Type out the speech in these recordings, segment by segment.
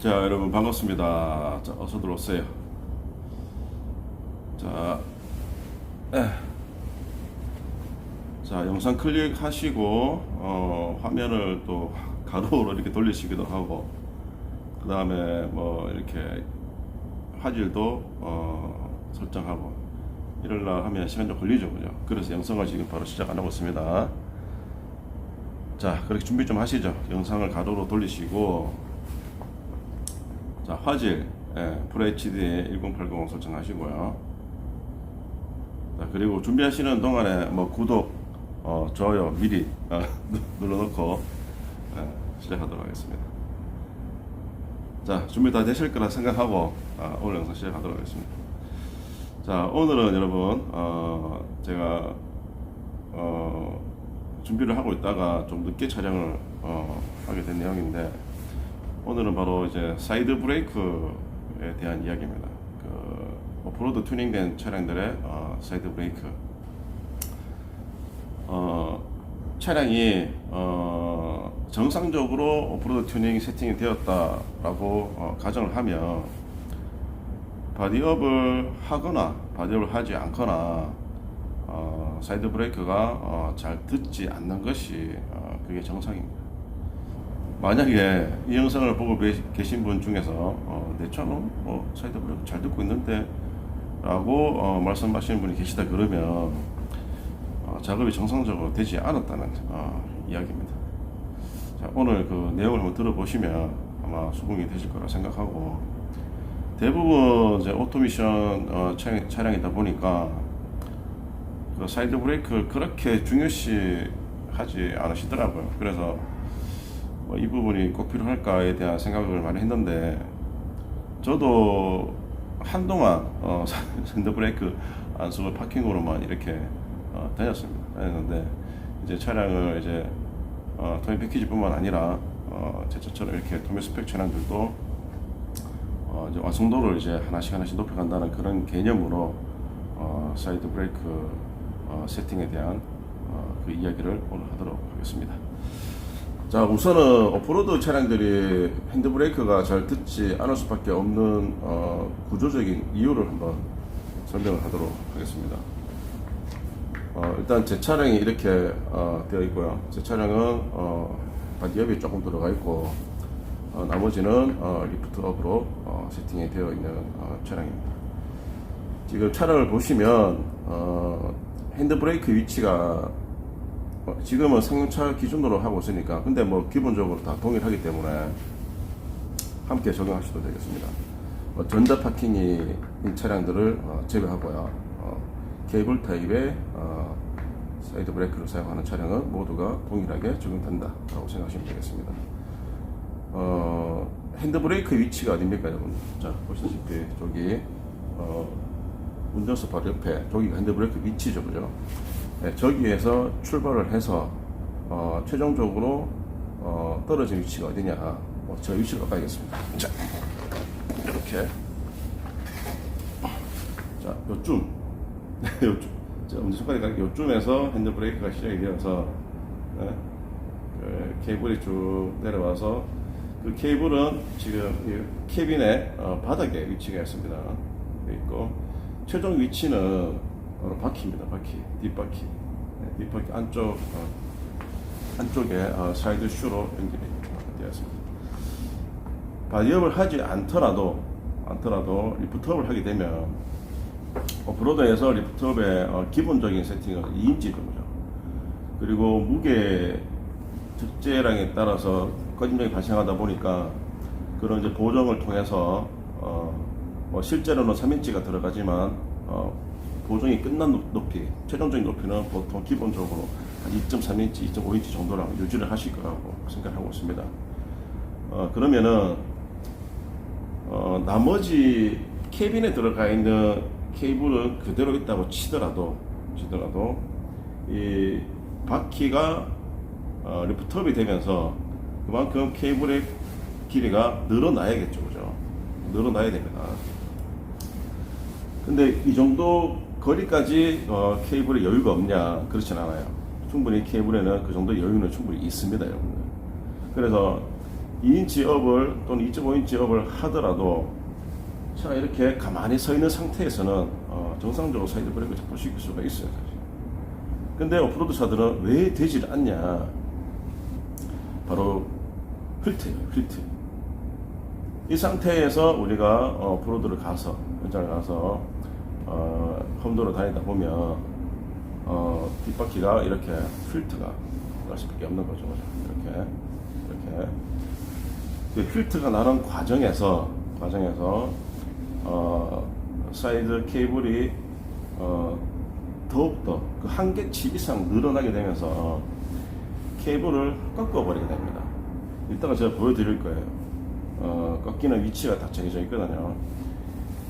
자 여러분 반갑습니다. 자 어서 들어오세요. 자, 에. 자 영상 클릭하시고 어, 화면을 또 가로로 이렇게 돌리시기도 하고 그 다음에 뭐 이렇게 화질도 어, 설정하고 이럴라 하면 시간 좀 걸리죠, 그죠? 그래서 영상을 지금 바로 시작 안 하고 있습니다. 자 그렇게 준비 좀 하시죠. 영상을 가로로 돌리시고 자 화질 예, FHD 1080 설정하시고요. 자 그리고 준비하시는 동안에 뭐 구독, 어, 좋아요 미리 어, 눌러놓고 예, 시작하도록 하겠습니다. 자 준비 다 되실 거라 생각하고 아, 오늘 영상 시작하도록 하겠습니다. 자 오늘은 여러분 어, 제가 어, 준비를 하고 있다가 좀 늦게 촬영을 어, 하게 된 내용인데 오늘은 바로 이제 사이드 브레이크에 대한 이야기입니다. 그 오프로드 튜닝된 차량들의 어, 사이드 브레이크. 어, 차량이 어, 정상적으로 오프로드 튜닝 세팅이 되었다라고 어, 가정을 하면 바디업을 하거나 바디업을 하지 않거나 어, 사이드 브레이크가 어, 잘 듣지 않는 것이 어, 그게 정상입니다. 만약에 이 영상을 보고 계- 계신 분 중에서 어, 내 차는 뭐 사이드 브레이크 잘 듣고 있는데 라고 어, 말씀하시는 분이 계시다 그러면 어, 작업이 정상적으로 되지 않았다는 어, 이야기입니다. 자, 오늘 그 내용을 한번 들어보시면 아마 수긍이 되실 거라 생각하고 대부분 이제 오토미션 어, 차량, 차량이다 보니까 그 사이드 브레이크 그렇게 중요시 하지 않으시더라고요. 그래서 뭐 이 부분이 꼭 필요할까에 대한 생각을 많이 했는데 저도 한동안 어, 사이드 브레이크 안 쓰고 파킹으로만 이렇게 어, 다녔습니다. 다녔는데 이제 차량을 이제 어, 토미 패키지뿐만 아니라 어, 제 차처럼 이렇게 토미 스펙 차량들도 어, 이제 완성도를 이제 하나씩 하나씩 높여간다는 그런 개념으로 어, 사이드 브레이크 어, 세팅에 대한 어, 그 이야기를 오늘 하도록 하겠습니다. 자 우선은 오프로드 차량들이 핸드브레이크가 잘 듣지 않을 수밖에 없는 어, 구조적인 이유를 한번 설명을 하도록 하겠습니다. 어, 일단 제 차량이 이렇게 어, 되어 있고요. 제 차량은 어, 바디업이 조금 들어가 있고 어, 나머지는 어, 리프트업으로 어, 세팅이 되어 있는 어, 차량입니다. 지금 차량을 보시면 어, 핸드브레이크 위치가 어, 지금은 승용차 기준으로 하고 있으니까 근데 뭐 기본적으로 다 동일하기 때문에 함께 적용하셔도 되겠습니다. 어, 전자 파킹이 인 차량들을 어, 제외하고요. 어, 케이블 타입의 어, 사이드 브레이크를 사용하는 차량은 모두가 동일하게 적용된다라고 생각하시면 되겠습니다. 어, 핸드브레이크 위치가 어딥니까, 여러분? 자, 보시다시피, 저기, 어, 운전수 바로 옆에, 저기가 핸드브레이크 위치죠, 그죠? 네, 저기에서 출발을 해서, 어, 최종적으로, 어, 떨어진 위치가 어디냐. 어, 저 위치로 가야겠습니다. 자, 이렇게. 자, 요쯤. 요쯤. 자, 엄지손가락이 가는 요쯤에서 핸드브레이크가 시작이 되어서, 네, 그 케이블이 쭉 내려와서 그 케이블은 지금 이 캐빈의 어, 바닥에 위치가 있습니다. 돼 있고 최종 위치는 바로 바퀴입니다. 바퀴 뒷바퀴 네, 뒷바퀴 안쪽 어, 안쪽에 어, 사이드 슈로 연결이 되어 있습니다. 바디업을 하지 않더라도 않더라도 리프트업을 하게 되면 오프로드에서 리프트업의 어, 기본적인 세팅은 2인치 정도죠. 그리고 무게 적재량에 따라서 꺼짐력이 발생하다 보니까 그런 이제 보정을 통해서 어, 뭐 실제로는 3인치가 들어가지만 어, 보정이 끝난 높- 높이, 최종적인 높이는 보통 기본적으로 한 2.3인치, 2.5인치 정도랑 유지를 하실 거라고 생각하고 있습니다. 어, 그러면은 어, 나머지 캐빈에 들어가 있는 케이블은 그대로 있다고 치더라도 치더라도 이 바퀴가 어, 리프트업이 되면서 그만큼 케이블의 길이가 늘어나야겠죠, 그죠? 늘어나야 됩니다. 근데 이 정도 거리까지 어, 케이블에 여유가 없냐? 그렇진 않아요. 충분히 케이블에는 그 정도 여유는 충분히 있습니다, 여러분들. 그래서 2인치 업을 또는 2.5인치 업을 하더라도 차가 이렇게 가만히 서 있는 상태에서는 어, 정상적으로 사이드 브레이크를 잡을 수 있을 수가 있어요. 사실. 근데 오프로드 차들은 왜 되질 않냐? 바로 휠트예요, 휠트. 이 상태에서 우리가 어, 오프로드를 가서 현장을 가서 어, 험도로 다니다 보면 어, 뒷바퀴가 이렇게 휠트가 날 수밖에 없는 거죠. 이렇게 이렇게 그 휠트가 나는 과정에서 과정에서 어, 사이드 케이블이 어, 더욱더 그 한계치 이상 늘어나게 되면서 케이블을 꺾어버리게 됩니다. 이따가 제가 보여드릴 거예요. 어, 꺾이는 위치가 다 정해져 있거든요.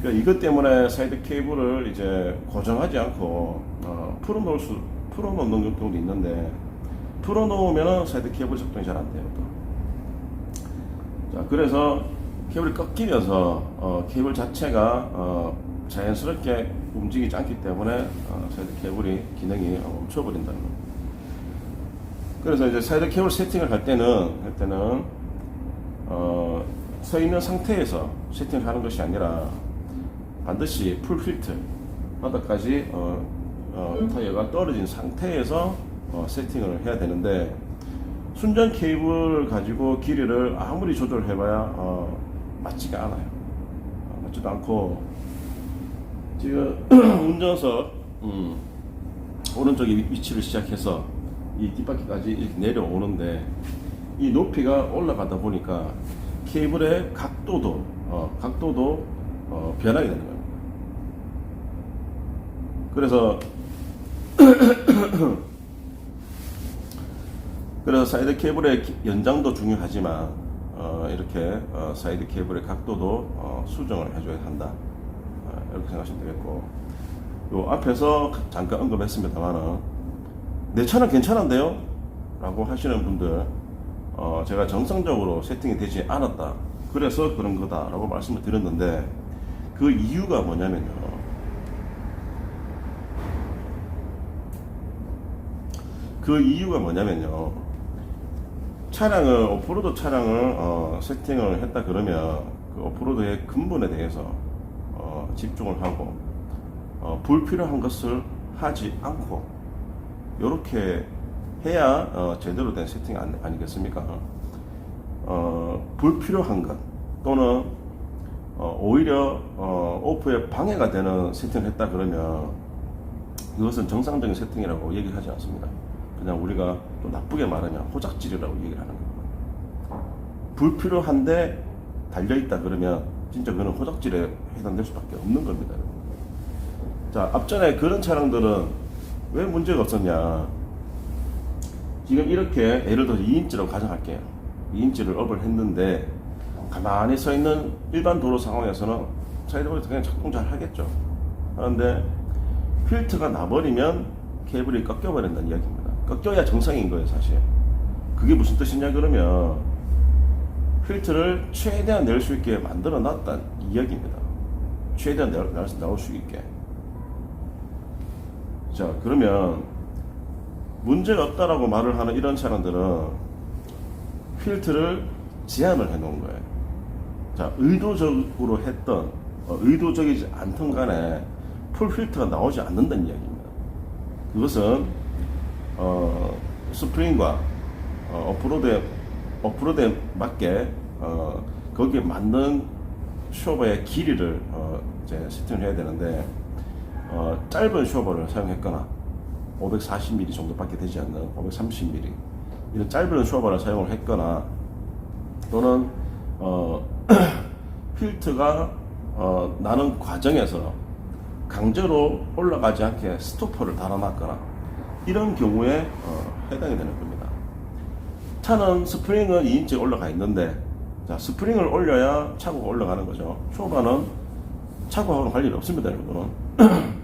그러니까 이것 때문에 사이드 케이블을 이제 고정하지 않고 어, 풀어놓을 수 풀어놓는 경우도 있는데 풀어놓으면 사이드 케이블 작동이 잘 안 돼요. 또. 자 그래서 케이블이 꺾이면서 어, 케이블 자체가 어, 자연스럽게 움직이지 않기 때문에 어, 사이드 케이블이 기능이 어, 멈춰버린다는 겁니다. 그래서 이제 사이드 케이블 세팅을 할 때는 할 때는 어, 서 있는 상태에서 세팅을 하는 것이 아니라 반드시 풀 필트 바닥까지 어, 어, 타이어가 떨어진 상태에서 어, 세팅을 해야 되는데 순전 케이블 가지고 길이를 아무리 조절해봐야 어, 맞지가 않아요. 어, 맞지도 않고 지금 운전석 음, 오른쪽에 위- 위치를 시작해서 이 뒷바퀴까지 이렇게 내려오는데 이 높이가 올라가다 보니까 케이블의 각도도 어, 각도도 어, 변하게 되는 겁니다. 그래서 그래서 사이드 케이블의 기- 연장도 중요하지만 어, 이렇게 어, 사이드 케이블의 각도도 어, 수정을 해줘야 한다. 어, 이렇게 생각하시면 되겠고 요 앞에서 잠깐 언급했습니다만은 내 차는 괜찮은데요? 라고 하시는 분들 어, 제가 정상적으로 세팅이 되지 않았다. 그래서 그런 거다 라고 말씀을 드렸는데 그 이유가 뭐냐면요. 그 이유가 뭐냐면요. 차량을 오프로드 차량을 어, 세팅을 했다 그러면 그 오프로드의 근본에 대해서 어, 집중을 하고 어, 불필요한 것을 하지 않고 이렇게 해야 어, 제대로 된 세팅 아니, 아니겠습니까? 어, 불필요한 것 또는 어, 오히려 어, 오프에 방해가 되는 세팅을 했다 그러면 이것은 정상적인 세팅이라고 얘기하지 않습니다. 그냥 우리가 좀 나쁘게 말하면 호작질이라고 얘기를 하는 겁니다. 불필요한데 달려있다 그러면 진짜 그는 호작질에 해당될 수밖에 없는 겁니다. 자, 앞전에 그런 차량들은 왜 문제가 없었냐. 지금 이렇게 예를 들어서 2인치로 가정할게요. 2인치를 업을 했는데 가만히 서 있는 일반 도로 상황에서는 사이드브레이크 그냥 작동 잘 하겠죠. 그런데 필트가 나버리면 케이블이 꺾여버린다는 이야기입니다. 꺾여야 정상인 거예요, 사실. 그게 무슨 뜻이냐 그러면 필트를 최대한 낼 수 있게 만들어 놨다는 이야기입니다. 최대한 낼, 날- 나올 수 있게. 자, 그러면 문제가 없다라고 말을 하는 이런 차량들은 필트를 제한을 해 놓은 거예요. 자, 의도적으로 했던, 어, 의도적이지 않던 간에 풀 필터가 나오지 않는다는 이야기입니다. 그것은, 어, 스프링과 어, 오프로드에, 오프로드에 맞게, 어, 거기에 맞는 쇼버의 길이를, 어, 이제 세팅을 해야 되는데, 어, 짧은 쇼버를 사용했거나 540mm 정도밖에 되지 않는 530mm 이런 짧은 쇼버를 사용을 했거나 또는 어, 필트가 어, 나는 과정에서 강제로 올라가지 않게 스토퍼를 달아놨거나 이런 경우에 어, 해당이 되는 겁니다. 차는 스프링은 2인치 올라가 있는데 자, 스프링을 올려야 차고가 올라가는 거죠. 쇼바는 차고하고는 관련이 없습니다, 여러분은.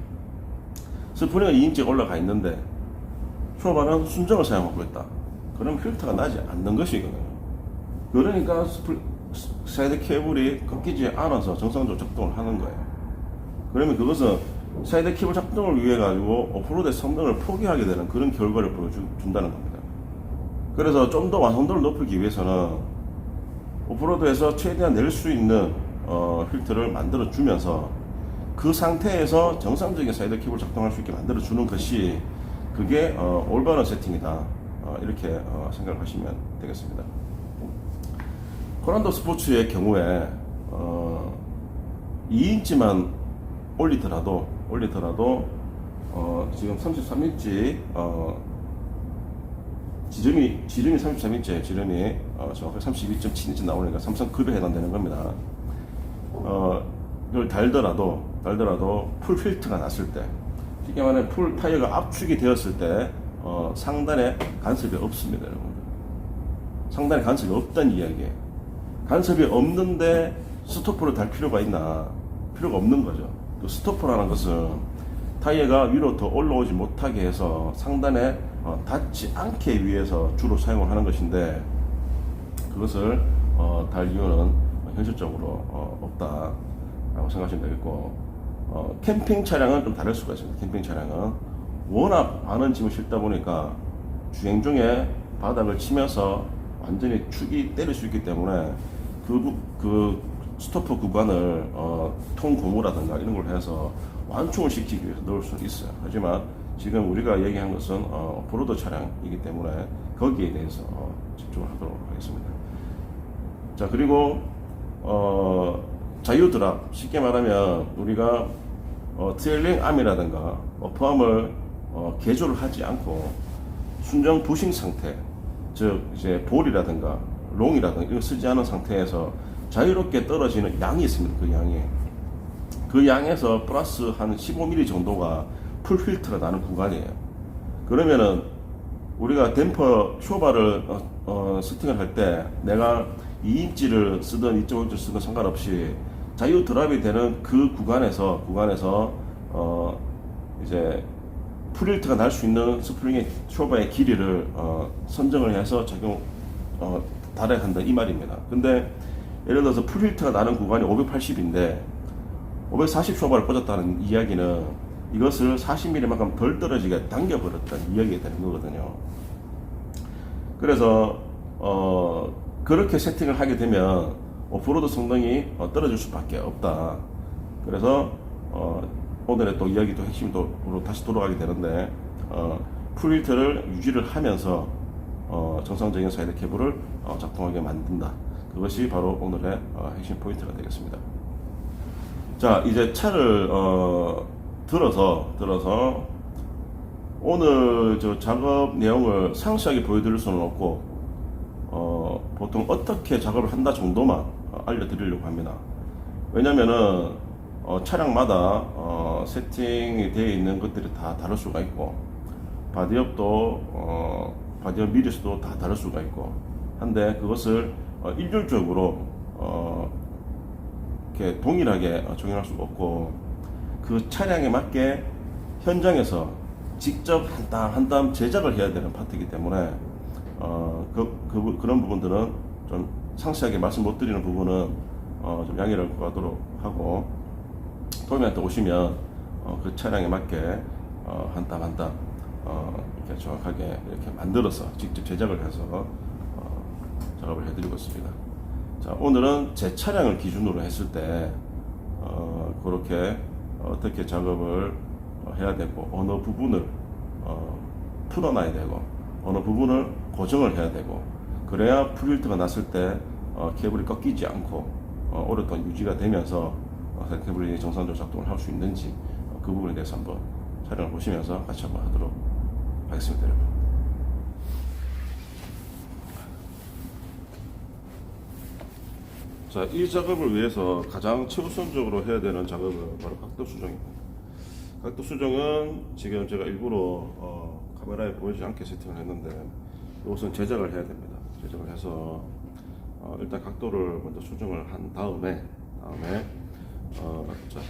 스프링은 2인치 올라가 있는데 쇼바는 순정을 사용하고 있다. 그럼 필터가 나지 않는 것이거든요. 그러니까 스프, 사이드 케이블이 꺾이지 않아서 정상적으로 작동을 하는 거예요. 그러면 그것은 사이드 케이블 작동을 위해 가지고 오프로드의 성능을 포기하게 되는 그런 결과를 보여준다는 겁니다. 그래서 좀 더 완성도를 높이기 위해서는 오프로드에서 최대한 낼 수 있는 어, 휠트를 만들어 주면서 그 상태에서 정상적인 사이드 캡을 작동할 수 있게 만들어 주는 것이 그게 어, 올바른 세팅이다 어, 이렇게 어, 생각하시면 되겠습니다. 코란도 스포츠의 경우에 어, 2인치만 올리더라도 올리더라도 어, 지금 33인치 어, 지름이 지름이 33인치 지름이 어, 정확하게 32.7인치 나오니까 삼성 급에 해당되는 겁니다. 어, 이걸 달더라도 달더라도 풀 필트가 났을 때 쉽게 말하면 풀 타이어가 압축이 되었을 때 어, 상단에 간섭이 없습니다, 여러분. 상단에 간섭이 없다는 이야기예요. 간섭이 없는데 스토퍼를 달 필요가 있나? 필요가 없는 거죠. 그 스토퍼라는 것은 타이어가 위로 더 올라오지 못하게 해서 상단에 어, 닿지 않게 위해서 주로 사용을 하는 것인데 그것을 어, 달 이유는 현실적으로 어, 없다라고 생각하시면 되겠고 어, 캠핑 차량은 좀 다를 수가 있습니다. 캠핑 차량은 워낙 많은 짐을 싣다 보니까 주행 중에 바닥을 치면서 완전히 축이 때릴 수 있기 때문에 그, 구- 그 스토퍼 구간을 어, 통고무라든가 이런 걸 해서 완충을 시키기 위해서 넣을 수 있어요. 하지만 지금 우리가 얘기한 것은 어, 오프로드 차량이기 때문에 거기에 대해서 어, 집중을 하도록 하겠습니다. 자 그리고 어, 자유 드랍 쉽게 말하면 우리가 어, 트레일링 암이라든가 어퍼암을 어, 개조를 하지 않고 순정 부싱 상태 즉 이제 볼이라든가 롱이라든가 이거 쓰지 않은 상태에서 자유롭게 떨어지는 양이 있습니다 그 양이 그 양에서 플러스 한 15mm 정도가 풀 필터가 나는 구간이에요 그러면은 우리가 댐퍼 쇼바를 어, 어, 세팅을 할 때 내가 2인치를 쓰든 2.5인치를 쓰든 상관없이 자유 드랍이 되는 그 구간에서 구간에서 어 이제 풀릴트가 날 수 있는 스프링의 쇼바의 길이를 어 선정을 해서 적용 어 달아야 한다 이 말입니다. 근데 예를 들어서 풀힐트가 나는 구간이 580인데 540 쇼바를 꽂았다는 이야기는 이것을 40mm만큼 덜 떨어지게 당겨버렸다는 이야기가 되는 거거든요. 그래서 어 그렇게 세팅을 하게 되면 오프로드 성능이 어, 떨어질 수밖에 없다. 그래서 어 오늘의 또 이야기 또 핵심이 또 다시 돌아가게 되는데 어 풀힐트를 유지를 하면서 어 정상적인 사이드 케이블을 어, 작동하게 만든다. 그것이 바로 오늘의 어, 핵심 포인트가 되겠습니다. 자 이제 차를 어 들어서 들어서 오늘 저 작업 내용을 상세하게 보여드릴 수는 없고 어 보통 어떻게 작업을 한다 정도만 어, 알려드리려고 합니다. 왜냐면은 어, 차량마다 어, 세팅이 되어 있는 것들이 다 다를 수가 있고 바디업도 어, 바디업 미리수도 다 다를 수가 있고 한데 그것을 어, 일률적으로 어, 이렇게 동일하게 어, 적용할 수가 없고 그 차량에 맞게 현장에서 직접 한 땀 한 땀 제작을 해야 되는 파트이기 때문에 어, 그, 그, 그런 부분들은 좀 상세하게 말씀 못 드리는 부분은 어, 좀 양해를 구하도록 하고 도움한테 오시면 어, 그 차량에 맞게 어, 한땀 한땀 어, 이렇게 정확하게 이렇게 만들어서 직접 제작을 해서 어, 작업을 해드리고 있습니다. 자, 오늘은 제 차량을 기준으로 했을 때, 어, 그렇게 어떻게 작업을 어, 해야 되고, 어느 부분을, 어, 풀어놔야 되고, 어느 부분을 고정을 해야 되고, 그래야 풀릴트가 났을 때, 어, 케이블이 꺾이지 않고, 어, 오랫동안 유지가 되면서, 어, 케이블이 정상적으로 작동을 할 수 있는지, 어, 그 부분에 대해서 한번 촬영을 보시면서 같이 한번 하도록 하겠습니다, 여러분. 자, 이 작업을 위해서 가장 최우선적으로 해야 되는 작업은 바로 각도 수정입니다. 각도 수정은 지금 제가 일부러 어, 카메라에 보이지 않게 세팅을 했는데 이것은 제작을 해야 됩니다. 제작을 해서 어, 일단 각도를 먼저 수정을 한 다음에 다음에 어, 자,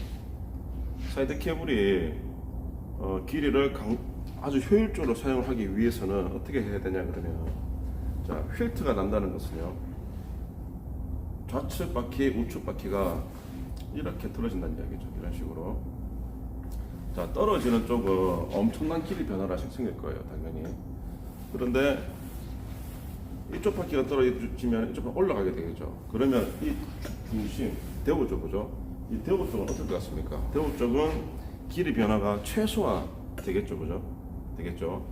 사이드 케이블이 어, 길이를 강- 아주 효율적으로 사용을 하기 위해서는 어떻게 해야 되냐 그러면 자, 휠트가 난다는 것은요. 좌측 바퀴, 우측 바퀴가 이렇게 떨어진다는 이야기죠. 이런 식으로. 자, 떨어지는 쪽은 엄청난 길이 변화가 생길 거예요, 당연히. 그런데 이쪽 바퀴가 떨어지면 이쪽으로 올라가게 되겠죠. 그러면 이 중심 대우 쪽 그죠? 이 대우 쪽은 어떨 것 같습니까? 대우 쪽은 길이 변화가 최소화 되겠죠, 그죠? 되겠죠.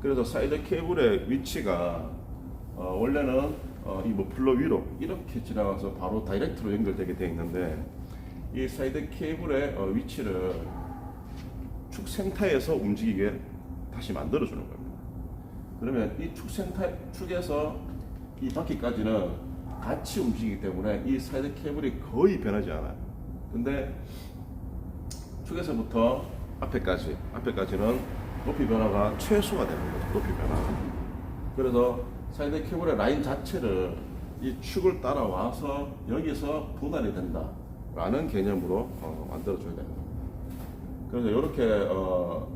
그래서 사이드 케이블의 위치가 어, 원래는 어, 이 머플러 위로 이렇게 지나가서 바로 다이렉트로 연결되게 되어 있는데 이 사이드 케이블의 어, 위치를 축 센터에서 움직이게 다시 만들어 주는 겁니다. 그러면 이 축 센터 축에서 이 바퀴까지는 같이 움직이기 때문에 이 사이드 케이블이 거의 변하지 않아요. 근데 축에서부터 앞에까지 앞에까지는 높이 변화가 최소가 되는 거죠. 높이 변화가. 그래서 사이드 케이블의 라인 자체를 이 축을 따라와서 여기서 분할이 된다 라는 개념으로 어, 만들어 줘야 됩니다. 그래서 이렇게 어,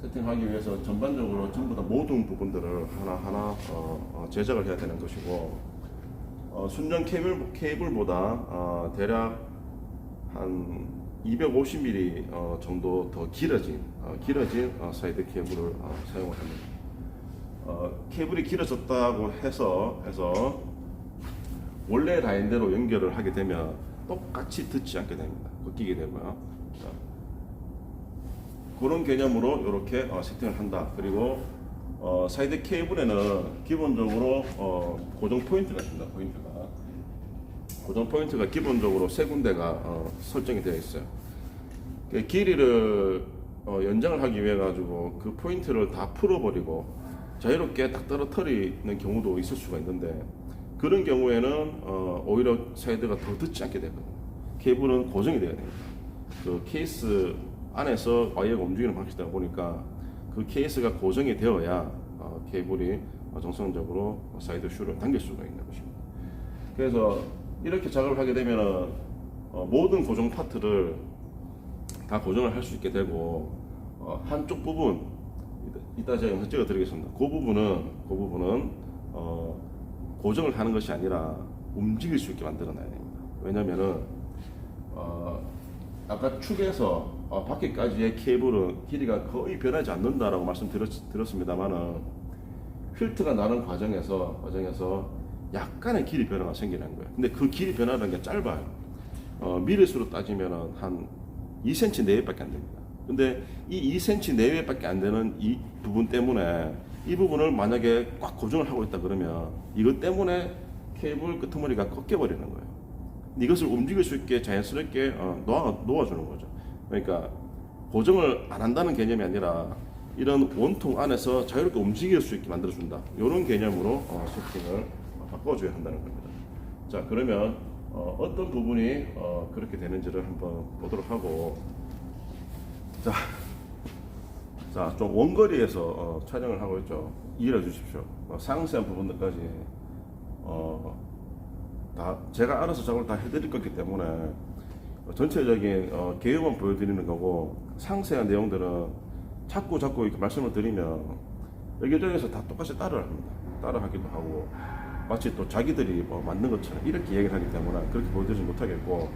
세팅하기 위해서 전반적으로 전부 다 모든 부분들을 하나하나 어, 어, 제작을 해야 되는 것이고 어, 순정 케이블, 케이블보다 어, 대략 한 250mm 어, 정도 더 길어진 어, 길어진 어, 사이드 케이블을 어, 사용을 합니다. 어, 케이블이 길어졌다고 해서 해서 원래 라인대로 연결을 하게 되면 똑같이 듣지 않게 됩니다. 꺾이게 되고요. 자, 그런 개념으로 이렇게 어, 세팅을 한다. 그리고 어, 사이드 케이블에는 기본적으로 어, 고정 포인트가 있습니다. 포인트가 고정 포인트가 기본적으로 세 군데가 어, 설정이 되어 있어요. 그 길이를 어, 연장을 하기 위해 가지고 그 포인트를 다 풀어버리고 자유롭게 딱 떨어뜨리는 경우도 있을 수가 있는데 그런 경우에는 어, 오히려 사이드가 더 듣지 않게 되거든요. 케이블은 고정이 돼야 됩니다. 그 케이스 안에서 와이어가 움직이는 방식이다 보니까 그 케이스가 고정이 되어야 어, 케이블이 어, 정상적으로 사이드 슈를 당길 수가 있는 것입니다. 그래서 이렇게 작업을 하게 되면 어, 모든 고정 파트를 다 고정을 할 수 있게 되고 어, 한쪽 부분 이따 제가 영상 찍어 드리겠습니다. 그 부분은 그 부분은 어, 고정을 하는 것이 아니라 움직일 수 있게 만들어 놔야 됩니다. 왜냐면은 어, 아까 축에서 어, 바퀴까지의 케이블은 길이가 거의 변하지 않는다라고 말씀드렸습니다만은 필트가 나는 과정에서 과정에서 약간의 길이 변화가 생기는 거예요. 근데 그 길이 변화라는 게 짧아요. 어, 미리수로 따지면은 한 2cm 내외밖에 안 됩니다. 근데 이 2cm 내외밖에 안 되는 이 부분 때문에 이 부분을 만약에 꽉 고정을 하고 있다 그러면 이것 때문에 케이블 끄트머리가 꺾여 버리는 거예요. 이것을 움직일 수 있게 자연스럽게 어, 놓아, 놓아주는 거죠. 그러니까 고정을 안 한다는 개념이 아니라 이런 원통 안에서 자유롭게 움직일 수 있게 만들어준다. 이런 개념으로 어, 세팅을 바꿔줘야 한다는 겁니다. 자, 그러면 어, 떤 부분이 어, 그렇게 되는지를 한번 보도록 하고 자, 자, 좀 원거리에서 어, 촬영을 하고 있죠. 이해해 주십시오. 어, 상세한 부분들까지 어, 다 제가 알아서 작업을 다 해드릴 거기 때문에 어, 전체적인 어, 개요만 보여드리는 거고 상세한 내용들은 자꾸 자꾸 이렇게 말씀을 드리면 여기저기서 다 똑같이 따라 합니다. 따라 하기도 하고 마치 또 자기들이 뭐 맞는 것처럼 이렇게 얘기를 하기 때문에 그렇게 보여드리지 못하겠고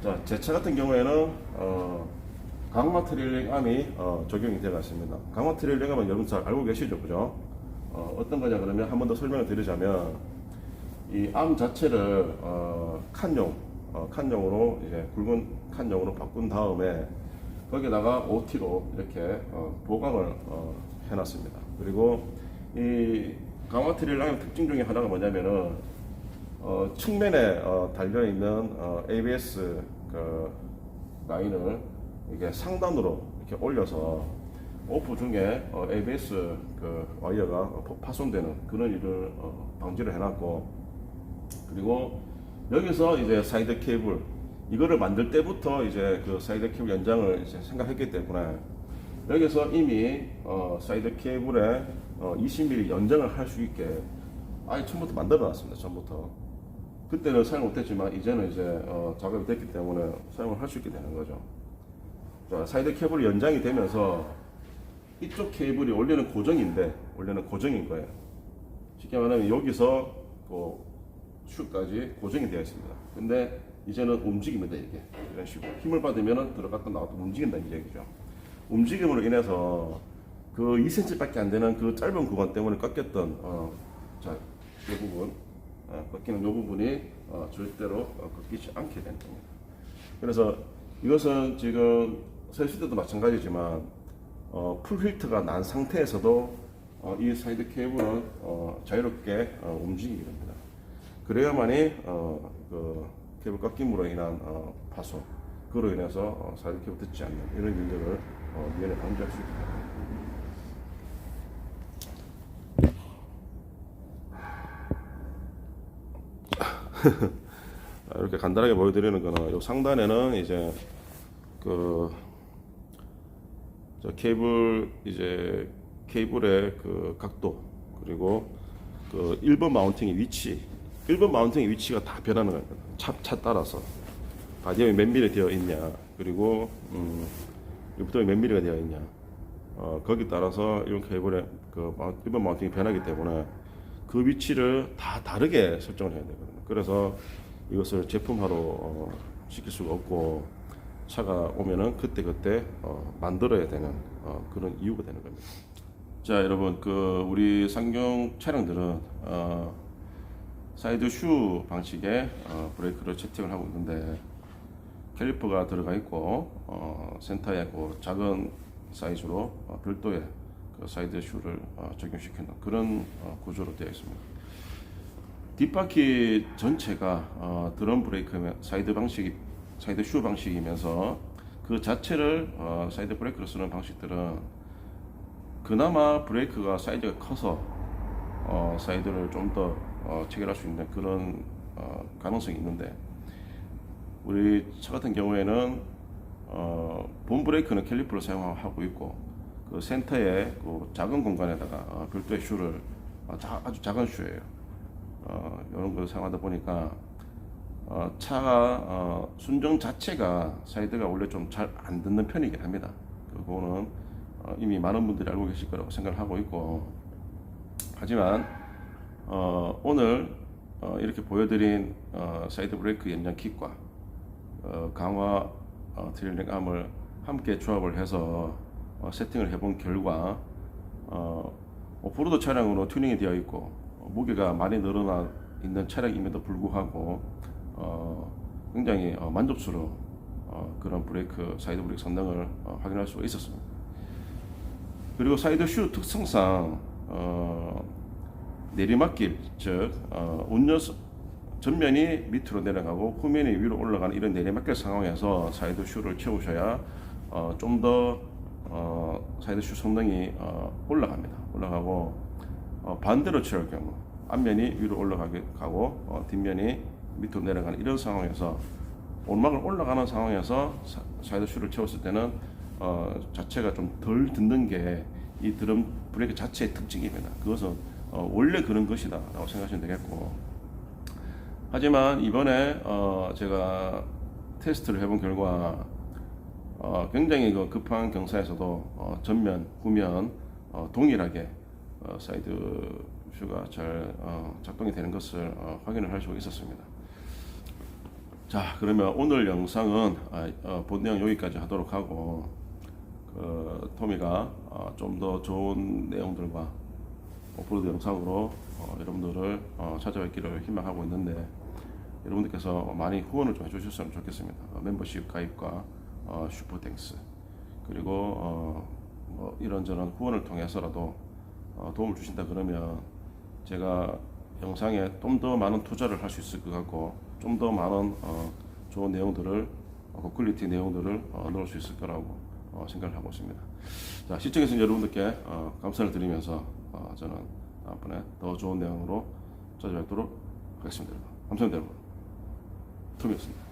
자, 제 차 같은 경우에는 어, 강마 트레일링 암이 어, 적용이 되어 있습니다. 강마 트레일링 암은 여러분 잘 알고 계시죠, 그죠? 어, 어떤 거냐 그러면 한 번 더 설명을 드리자면 이 암 자체를 어, 칸용, 어, 칸용으로 이제 굵은 칸용으로 바꾼 다음에 거기다가 OT로 이렇게 어, 보강을 어, 해놨습니다. 그리고 이 강화 트릴랑의 특징 중에 하나가 뭐냐면은 어, 측면에 어, 달려 있는 어, ABS 그 라인을 이게 상단으로 이렇게 올려서 오프 중에 어, ABS 그 와이어가 파손되는 그런 일을 어, 방지를 해놨고 그리고 여기서 이제 사이드 케이블 이거를 만들 때부터 이제 그 사이드 케이블 연장을 이제 생각했기 때문에 여기서 이미 어, 사이드 케이블에 어, 20mm 연장을 할 수 있게 아예 처음부터 만들어 놨습니다. 처음부터 그때는 사용 못했지만 이제는 이제 어, 작업이 됐기 때문에 사용을 할 수 있게 되는 거죠. 자, 사이드 케이블이 연장이 되면서 이쪽 케이블이 원래는 고정인데 원래는 고정인 거예요. 쉽게 말하면 여기서 그 슈까지 고정이 되어 있습니다. 근데 이제는 움직입니다 이게 이런 식으로 힘을 받으면 들어갔다 나왔다 움직인다는 얘기죠. 움직임으로 인해서 그 2cm밖에 안 되는 그 짧은 구간 때문에 꺾였던 어, 자 이 부분 어, 꺾이는 이 부분이 어, 절대로 어, 꺾이지 않게 되는 겁니다. 그래서 이것은 지금 때도 마찬가지지만 어, 풀 휠트가 난 상태에서도 어, 이 사이드 케이블은 어, 자유롭게 어, 움직이게 됩니다. 그래야만이 어, 그 케이블 꺾임으로 인한 어, 파손 그로 인해서 어, 사이드 케이블 듣지 않는 이런 일들을 어, 미연에 방지할 수 있다. 아, 이렇게 간단하게 보여드리는 거는 요 상단에는 이제 그저 케이블 이제 케이블의 그 각도 그리고 그 1번 마운팅의 위치 1번 마운팅의 위치가 다 변하는 겁니다. 차, 차 따라서 바디움이 몇 미리 되어 있냐 그리고 음, 리프트가 몇 미리가 되어 있냐 어, 거기 따라서 이런 케이블의 그 마운- 1번 마운팅이 변하기 때문에 그 위치를 다 다르게 설정을 해야 되거든요. 그래서 이것을 제품화로 어, 시킬 수가 없고 차가 오면은 그때 그때 어, 만들어야 되는 어, 그런 이유가 되는 겁니다. 자 여러분 그 우리 상용 차량들은 어, 사이드 슈 방식의 어, 브레이크를 채팅을 하고 있는데 캘리퍼가 들어가 있고 어, 센터에 그 작은 사이즈로 어, 별도의 그 사이드 슈를 어, 적용시키는 그런 어, 구조로 되어 있습니다. 뒷바퀴 전체가 어, 드럼 브레이크 사이드 방식이 사이드 슈 방식이면서 그 자체를 어, 사이드 브레이크로 쓰는 방식들은 그나마 브레이크가 사이즈가 커서 어, 사이드를 좀더 어, 체결할 수 있는 그런 어, 가능성이 있는데 우리 차 같은 경우에는 어, 본 브레이크는 캘리퍼를 사용하고 있고 그 센터에 그 작은 공간에다가 어, 별도의 슈를 어, 자- 아주 작은 슈예요. 어, 이런 걸 사용하다 보니까 어, 차가 어, 순정 자체가 사이드가 원래 좀 잘 안 듣는 편이긴 합니다. 그거는 어, 이미 많은 분들이 알고 계실 거라고 생각을 하고 있고 하지만 어, 오늘 어, 이렇게 보여드린 어, 사이드 브레이크 연장 킷과 어, 강화 어, 트레일링 암을 함께 조합을 해서 어, 세팅을 해본 결과 어, 오프로드 차량으로 튜닝이 되어 있고 어, 무게가 많이 늘어나 있는 차량임에도 불구하고 어, 굉장히 어, 만족스러운 어, 그런 브레이크 사이드 브레이크 성능을 어, 확인할 수가 있었습니다. 그리고 사이드 슈 특성상 어, 내리막길 즉 어, 운전 전면이 밑으로 내려가고 후면이 위로 올라가는 이런 내리막길 상황에서 사이드 슈를 채우셔야 어, 좀더 어, 사이드 슈 성능이 어, 올라갑니다. 올라가고 어, 반대로 채울 경우 앞면이 위로 올라가게 가고 어, 뒷면이 밑으로 내려가는 이런 상황에서 오르막을 올라가는 상황에서 사- 사이드 슈를 채웠을 때는 어, 자체가 좀 덜 듣는 게 이 드럼 브레이크 자체의 특징입니다. 그것은 어, 원래 그런 것이다 라고 생각하시면 되겠고 하지만 이번에 어, 제가 테스트를 해본 결과 어, 굉장히 그 급한 경사에서도 어, 전면, 후면 어, 동일하게 어, 사이드 슈가 잘 어, 작동이 되는 것을 어, 확인을 할 수가 있었습니다. 자, 그러면 오늘 영상은 아, 어, 본 내용 여기까지 하도록 하고 그 토미가 어, 좀더 좋은 내용들과 오프로드 영상으로 어, 여러분들을 어, 찾아뵙기를 희망하고 있는데 여러분들께서 많이 후원을 좀 해주셨으면 좋겠습니다. 어, 멤버십 가입과 어, 슈퍼땡스 그리고 어, 뭐 이런저런 후원을 통해서라도 어, 도움을 주신다 그러면 제가 영상에 좀 더 많은 투자를 할 수 있을 것 같고 좀 더 많은 어, 좋은 내용들을 어, 고퀄리티 내용들을 어, 넣을 수 있을 거라고 어, 생각을 하고 있습니다. 자 시청해주신 여러분들께 어, 감사를 드리면서 어, 저는 다음번에 더 좋은 내용으로 찾아뵙도록 하겠습니다. 감사합니다 여러분. 틀렸습니다.